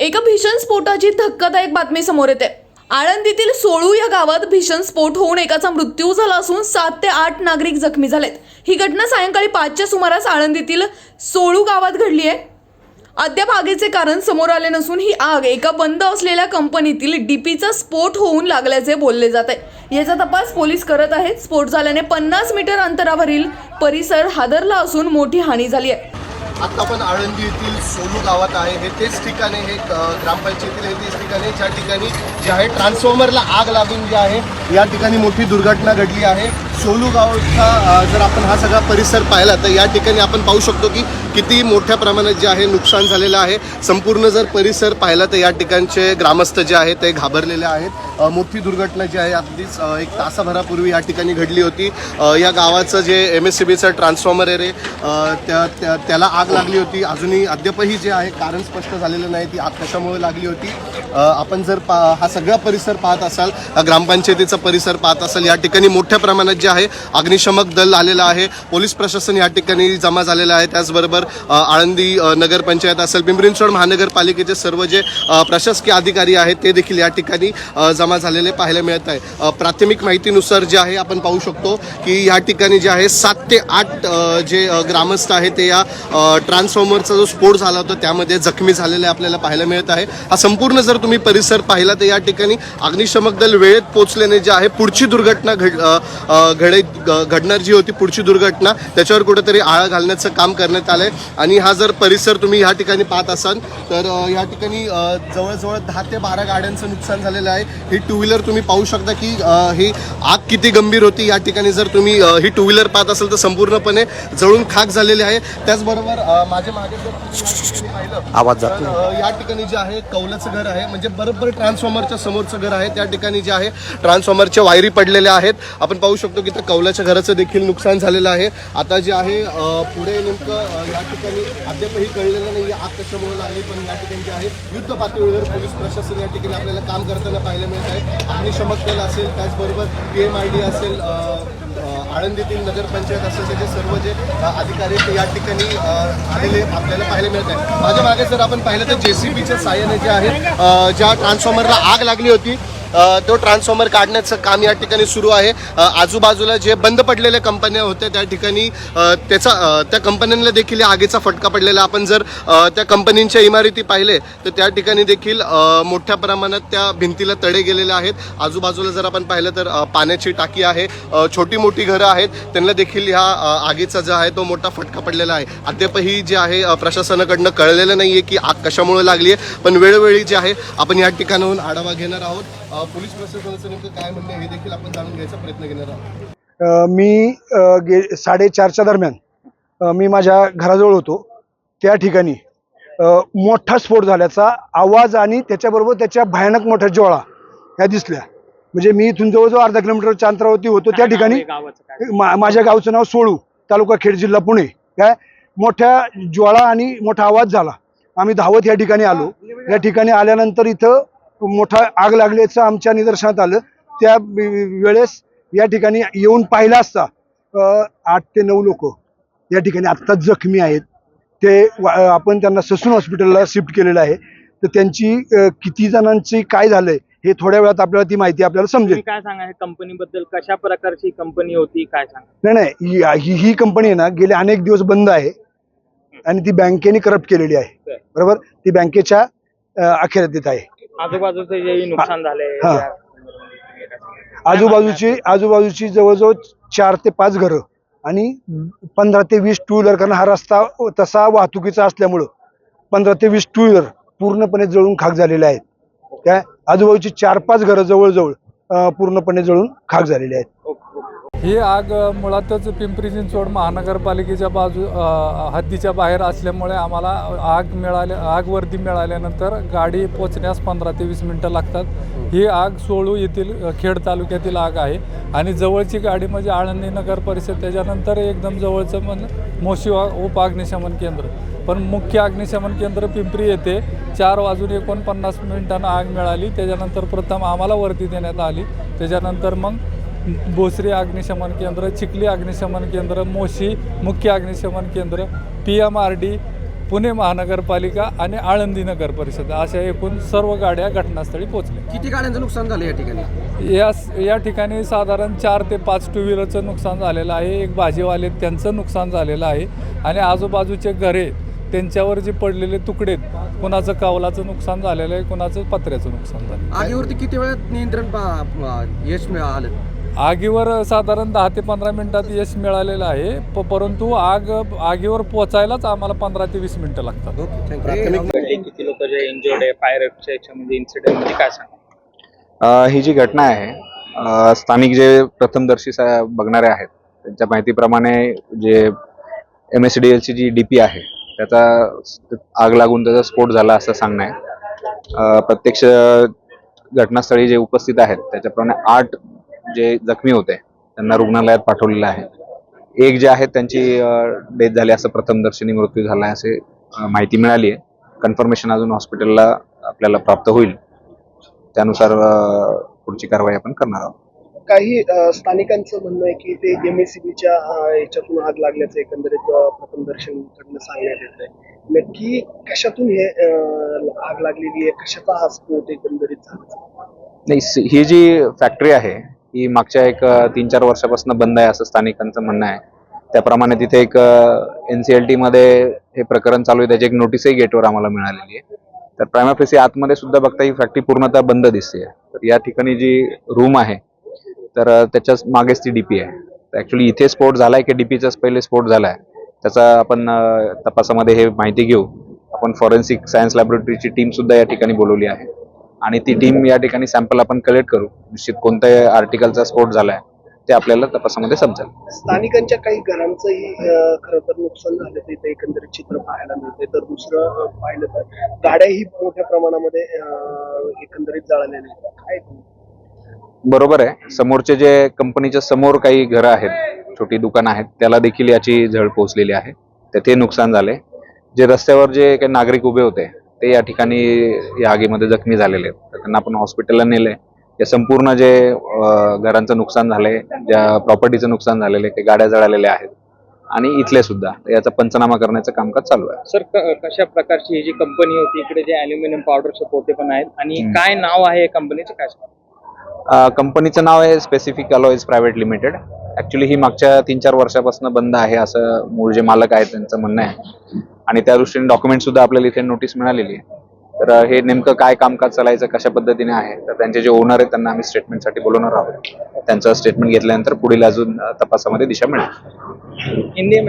एका भीषण स्फोटाची धक्कादायक बातमी समोर येते. आळंदीतील सोळू या गावात भीषण स्फोट होऊन एकाचा मृत्यू झाला असून सात ते आठ नागरिक जखमी झालेत. ही घटना सायंकाळी पाचच्या सुमारास आळंदीतील सोळू गावात घडली आहे. अद्याप आगीचे कारण समोर आले नसून ही आग एका बंद असलेल्या कंपनीतील डीपीचा स्फोट होऊन लागल्याचे बोलले जात. आहे याचा तपास पोलीस करत आहेत. स्फोट झाल्याने पन्नास मीटर अंतरावरील परिसर हादरला असून मोठी हानी झाली आहे. आत्ता आपण आळंदी येथील सोलू गावात आहे. हे तेच ठिकाण आहे हे अ, हे तेच ठिकाण आहे ज्या ठिकाणी जे आहे ट्रान्सफॉर्मरला आग लागून जे आहे या ठिकाणी मोठी दुर्घटना घडली आहे. सोलू गावचा जर आपण हा सगळा परिसर पाहिला तर या ठिकाणी आपण पाहू शकतो की किती मोठ्या प्रमाणात जे आहे नुकसान झालेलं आहे. संपूर्ण जर परिसर पाहिला तर या ठिकाणचे ग्रामस्थ जे आहेत ते घाबरलेले आहेत. मोठी दुर्घटना जी आहे अगदीच एक तासाभरापूर्वी या ठिकाणी घडली होती. या गावाचं जे एम एस सी बीचं ट्रान्सफॉर्मर आहे रे त्या त्या- त्याला आग लागली होती. अजूनही अद्यापही जे आहे कारण स्पष्ट झालेलं नाही ती आग कशामुळे लागली होती. आपण जर पा हा सगळा परिसर पाहत असाल ग्रामपंचायतीचा परिसर पाहत असाल या ठिकाणी मोठ्या प्रमाणात जे आहे अग्निशमक दल आलेलं आहे. पोलीस प्रशासन या ठिकाणी जमा झालेलं आहे. त्याचबरोबर आळंदी नगरपंचायत असेल पिंपरी चिंचवड महानगरपालिकेचे सर्व जे प्रशासकीय अधिकारी आहेत ते देखील या ठिकाणी जमा जमा झालेले पाहायला मिळत आहे. प्राथमिक माहितीनुसार जे आहे आपण पाहू शकतो की या ठिकाणी जे आहे सात ते आठ जे ग्रामस्थ आहे ते या ट्रान्सफॉर्मरचा जो स्फोट झाला होता त्यामध्ये जखमी झालेले आपल्याला पाहायला मिळत आहे. हा संपूर्ण जर तुम्ही परिसर पाहिला तर या ठिकाणी अग्निशमक दल वेळेत पोहोचल्याने जे आहे पुढची दुर्घटना घड घडे घडणार जी होती पुढची दुर्घटना त्याच्यावर कुठेतरी आळा घालण्याचं काम करण्यात आलंय. आणि हा जर परिसर तुम्ही ह्या ठिकाणी पाहत असाल तर या ठिकाणी जवळजवळ दहा ते बारा गाड्यांचं नुकसान झालेलं आहे. ही टू व्हीलर तुम्ही पाहू शकता की ही आग किती गंभीर होती. या ठिकाणी जर तुम्ही ही टू व्हीलर पाहत असाल तर संपूर्णपणे जळून खाक झालेली आहे. त्याचबरोबर माझ्या मागे जर पाहिलं आवाज तर, या ठिकाणी जे आहे कौलाचं घर आहे. म्हणजे बरोबर ट्रान्सफॉर्मरच्या समोरचं घर आहे. त्या ठिकाणी जे आहे ट्रान्सफॉर्मरच्या वायरी पडलेल्या आहेत. आपण पाहू शकतो की त्या कौलाच्या घराचं देखील नुकसान झालेलं आहे. आता जे आहे पुढे नेमकं या ठिकाणी अद्यापही कळलेलं नाही आग कशामुळे लागली पण या ठिकाणी जे आहे युद्ध पातळीवर पोलीस प्रशासन या ठिकाणी आपल्याला काम करताना पाहायला मिळत. आहेत अग्निशमक दल असेल त्याचबरोबर पी एम आय डी असेल आळंदीतील नगरपंचायत असेल त्याचे सर्व जे अधिकारी ते या ठिकाणी आलेले आपल्याला पाहायला मिळत आहे माझ्या मागे जर आपण पाहिलं तर जे सी बीच्या साह्याने जे आहे ज्या ट्रान्सफॉर्मरला आग लागली होती तो ट्रान्सफॉर्मर काढण्याचं काम या ठिकाणी सुरू आहे. आजूबाजूला जे बंद पडलेल्या कंपन्या होत्या त्या ठिकाणी त्याचा त्या कंपन्यांना देखील या आगीचा फटका पडलेला. आपण जर त्या कंपनींच्या इमारती पाहिले तर त्या ठिकाणी देखील मोठ्या प्रमाणात त्या भिंतीला तडे गेलेले आहेत. आजूबाजूला जर आपण पाहिलं तर पाण्याची टाकी आहे. छोटी मोठी घरं आहेत. त्यांना देखील ह्या आगीचा जो आहे तो मोठा फटका पडलेला आहे. अद्यापही जे आहे प्रशासनाकडनं कळलेलं नाही आहे की आग कशामुळे लागली आहे पण वेळोवेळी जे आहे आपण या ठिकाणाहून आढावा घेणार आहोत. पोलीस प्रशासनाचं नेमकं काय म्हणणं हे देखील आपण जाणून घ्यायचा प्रयत्न घेणार आहोत. मी गे साडेचारच्या दरम्यान मी माझ्या घराजवळ होतो. त्या ठिकाणी मोठा स्फोट झाल्याचा आवाज आणि त्याच्याबरोबर त्याच्या भयानक मोठ्या ज्वाळा ह्या दिसल्या. म्हणजे मी इथून जवळजवळ अर्धा किलोमीटरच्या अंतरावरती होतो. त्या ठिकाणी मा- माझ्या गावचं नाव सोळू तालुका खेड जिल्हा पुणे. काय मोठ्या ज्वाळा आणि मोठा आवाज झाला. आम्ही धावत या ठिकाणी आलो. या ठिकाणी आल्यानंतर इथं मोठा आग लागल्याचं आमच्या निदर्शनात आलं. त्या वेळेस या ठिकाणी येऊन पाहिलं असता आठ ते नऊ लोक या ठिकाणी आत्ताच जखमी आहेत. ते आपण त्यांना ससून हॉस्पिटलला शिफ्ट केलेलं आहे. तर त्यांची किती जणांची काय झालंय हे थोड्या वेळात आपल्याला ती माहिती आपल्याला समजेल. काय सांगा कंपनी बद्दल कशा प्रकारची कंपनी होती काय सांगा नाही नाही ही- ही कंपनी आहे ना गेले अनेक दिवस बंद आहे आणि ती बँकेने करप्ट केलेली आहे. बरोबर? ती बँकेच्या अखेरात येत आहे. आजूबाजूचे जे नुकसान झालंय हा. आजूबाजूची आजूबाजूची जवळजवळ चार ते पाच घरं आणि पंधरा ते वीस टू व्हीलर कारण हा रस्ता तसा वाहतुकीचा असल्यामुळं पंधरा ते वीस टू व्हीलर पूर्णपणे जळून खाक झालेले आहेत. काय आजूबाजूची चार पाच घरं जवळजवळ अं, पूर्णपणे जळून खाक झालेले आहेत. ही आग मुळातच पिंपरी चिंचवड महानगरपालिकेच्या बाजू हद्दीच्या बाहेर असल्यामुळे आम्हाला आग मिळाल्या आग वर्दी मिळाल्यानंतर गाडी पोचण्यास पंधरा ते वीस मिनटं लागतात. ही आग सोळू येथील खेड तालुक्यातील आग आहे. आणि जवळची गाडी म्हणजे आळंदी नगर परिषद त्याच्यानंतर एकदम जवळचं म्हणजे मोशी उप अग्निशमन केंद्र. पण मुख्य अग्निशमन केंद्र पिंपरी येथे चार वाजून एकोणपन्नास मिनिटांना आग मिळाली. त्याच्यानंतर प्रथम आम्हाला वर्दी देण्यात आली. त्याच्यानंतर मग भोसरी अग्निशमन केंद्र चिखली अग्निशमन केंद्र मोशी मुख्य अग्निशमन केंद्र P M R D Pune महानगरपालिका आणि आळंदी नगर परिषद अशा एकूण सर्व गाड्या घटनास्थळी पोहोचल्या. किती गाड्यांचं नुकसान झालं या ठिकाणी? या या ठिकाणी साधारण चार ते पाच टू व्हीलरचं नुकसान झालेलं आहे एक भाजीवाले त्यांचं नुकसान झालेलं आहे आणि आजूबाजूचे घरे त्यांच्यावर जे पडलेले तुकडे कुणाचं कौलाचं नुकसान झालेलं आहे कुणाचं पत्र्याचं नुकसान झालं आगीवरती किती वेळात नियंत्रण यश मिळालं? आगीवर साधारण दहा ते पंधरा मिनिटात यश मिळालेलं आहे. प परंतु आग आगीवर पोचायलाच आम्हाला पंधरा ते वीस मिनिटं लागतात. थँक्यू किती लोक जे इंजर्ड आहे याच्यामध्ये इन्सिडेंटमध्ये काय सांगा ही जी घटना आहे अ, स्थानिक जे प्रथमदर्शी सा- बघणारे आहेत त्यांच्या माहितीप्रमाणे जे एम एस डी एलची जी डी पी आहे त्याचा स- आग लागून त्याचा स्फोट झाला असं सांगणं आहे. अ, प्रत्यक्ष घटनास्थळी जे उपस्थित आहेत त्याच्याप्रमाणे आठ जे जखमी होते त्यांना रुग्णालयात पाठवलेलं आहे. एक जे आहेत त्यांची डेथ झाली असं प्रथमदर्शनी मृत्यू झाला आहे असे माहिती मिळाली आहे. कन्फर्मेशन अजून हॉस्पिटलला आपल्याला प्राप्त होईल. त्यानुसार पुढची कारवाई आपण करणार आहोत. काही स्थानिकांचं म्हणणं आहे की ते एम एस सी बीच्या याच्यातून आग लागल्याचं एकंदरीत अ, प्रथमदर्शनकडनं सांगण्यात येत आहे नक्की कशातून हे आग लागलेली आहे? कशाचा हा स्फोट एकंदरीत झाला? नाही ही जी फॅक्टरी आहे ही मागच्या एक तीन चार वर्षापासून बंद आहे असं स्थानिकांचं म्हणणं आहे. त्याप्रमाणे तिथे एक एन सी एल टीमध्ये हे प्रकरण चालू आहे. त्याची एक नोटीसही गेटवर आम्हाला मिळालेली आहे. तर प्रायमाफेसी आतमध्ये सुद्धा बघता ही फॅक्टरी पूर्णतः बंद दिसते तर या ठिकाणी जी रूम आहे तर त्याच्याच मागेच ती डीपी आहे. ऍक्च्युली इथे स्फोट झालाय की डीपीचाच पहिले स्फोट झालाय. त्याचा आपण तपासामध्ये हे माहिती घेऊ. आपण फॉरेन्सिक सायन्स लॅबोरेटरीची टीम सुद्धा या ठिकाणी बोलवली आहे. आणि ती टीम या ठिकाणी सॅम्पल आपण कलेक्ट करू. निश्चित कोणत्या आर्टिकलचा स्फोट झालाय ते आपल्याला तपासामध्ये समजेल. स्थानिकांच्या काही घरांचंही खरं तर नुकसान झालं ते इथं एकंदरीत चित्र पाहायला मिळते तर दुसरं पाहिलं तर गाड्याही मोठ्या प्रमाणामध्ये एकंदरीत जळालेल्या आहेत. काय बरोबर आहे. समोरचे जे कंपनीच्या समोर काही घरं आहेत छोटी दुकानं आहेत त्याला देखील याची झळ पोहोचलेली आहे. तेथे नुकसान झाले. जे रस्त्यावर जे काही नागरिक उभे होते ते या ठिकाणी या आगीमध्ये जखमी झालेले आहेत. तर त्यांना आपण हॉस्पिटलला नेले या संपूर्ण जे घरांचं नुकसान झालंय ज्या प्रॉपर्टीचं नुकसान झालेलं आहे ते गाड्या जळालेल्या आहेत. आणि इथले सुद्धा. याचा पंचनामा करण्याचं कामकाज चालू आहे. सर कशा प्रकारची ही जी कंपनी होती इकडे जे अल्युमिनियम पावडरचे पोते पण आहेत आणि. काय नाव आहे कंपनीचे काय कंपनीचं नाव आहे specific alloys private limited actually ही मागच्या तीन चार वर्षापासून बंद आहे असं मूळ जे मालक आहेत त्यांचं म्हणणं आहे. आणि त्या दृष्टीने डॉक्युमेंट सुद्धा आपल्याला इथे नोटीस मिळालेली आहे. तर हे नेमकं काय कामकाज चालायचं कशा पद्धतीने आहे? तर त्यांचे जे ओनर आहेत त्यांना आम्ही स्टेटमेंटसाठी बोलवणार आहोत. त्यांचं स्टेटमेंट घेतल्यानंतर पुढील अजून तपासामध्ये दिशा मिळेल. हिंदी